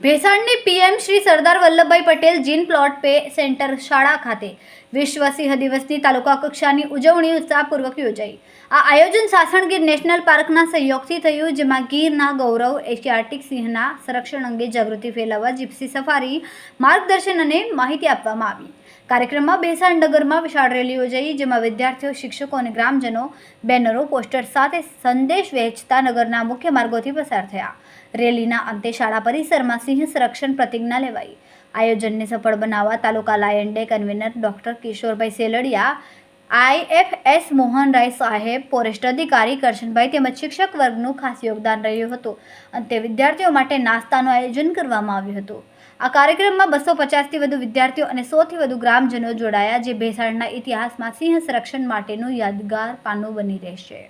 ભેસાણની PM Shri Sardar Vallabhbhai Patel gin plot pay centre શાળા ખાતે વિશ્વ સિંહ દિવસની તાલુકા કક્ષાની ઉજવણી ઉત્સાહપૂર્વક યોજાઈ. આ આયોજન સાસણગીર નેશનલ પાર્કના સહયોગથી થયું, જેમાં ગીરના ગૌરવ, એશિયાટિક સિંહના સંરક્ષણ અંગે જાગૃતિ ફેલાવવા, જીપ્સી સફારી, માર્ગદર્શન અને માહિતી આપવામાં આવી. કાર્યક્રમમાં બેસાણ નગરમાં વિશાળ રેલી યોજાઈ, જેમાં વિદ્યાર્થીઓ, શિક્ષકો અને ગ્રામજનો બેનરો, પોસ્ટર સાથે સંદેશ વહેંચતા નગરના મુખ્ય માર્ગોથી પસાર થયા. રેલીના અંતે શાળા પરિસરમાં સિંહ સંરક્ષણ પ્રતિજ્ઞા લેવાઈ. આયોજનને સફળ બનાવવા taluka lion day convener doctor Kishorbhai Seldiya IFS Mohanrai સાહેબ, ફોરેસ્ટ અધિકારી કરશનભાઈ તેમજ શિક્ષક વર્ગનું ખાસ યોગદાન રહ્યું હતું. અંતે વિદ્યાર્થીઓ માટે નાસ્તાનું આયોજન કરવામાં આવ્યું હતું. આ કાર્યક્રમમાં બસો પચાસથી વધુ વિદ્યાર્થીઓ અને સોથી વધુ ગ્રામજનો જોડાયા જે ભેસાણના ઇતિહાસમાં સિંહ સંરક્ષણ માટેનું યાદગાર પાનું બની રહેશે.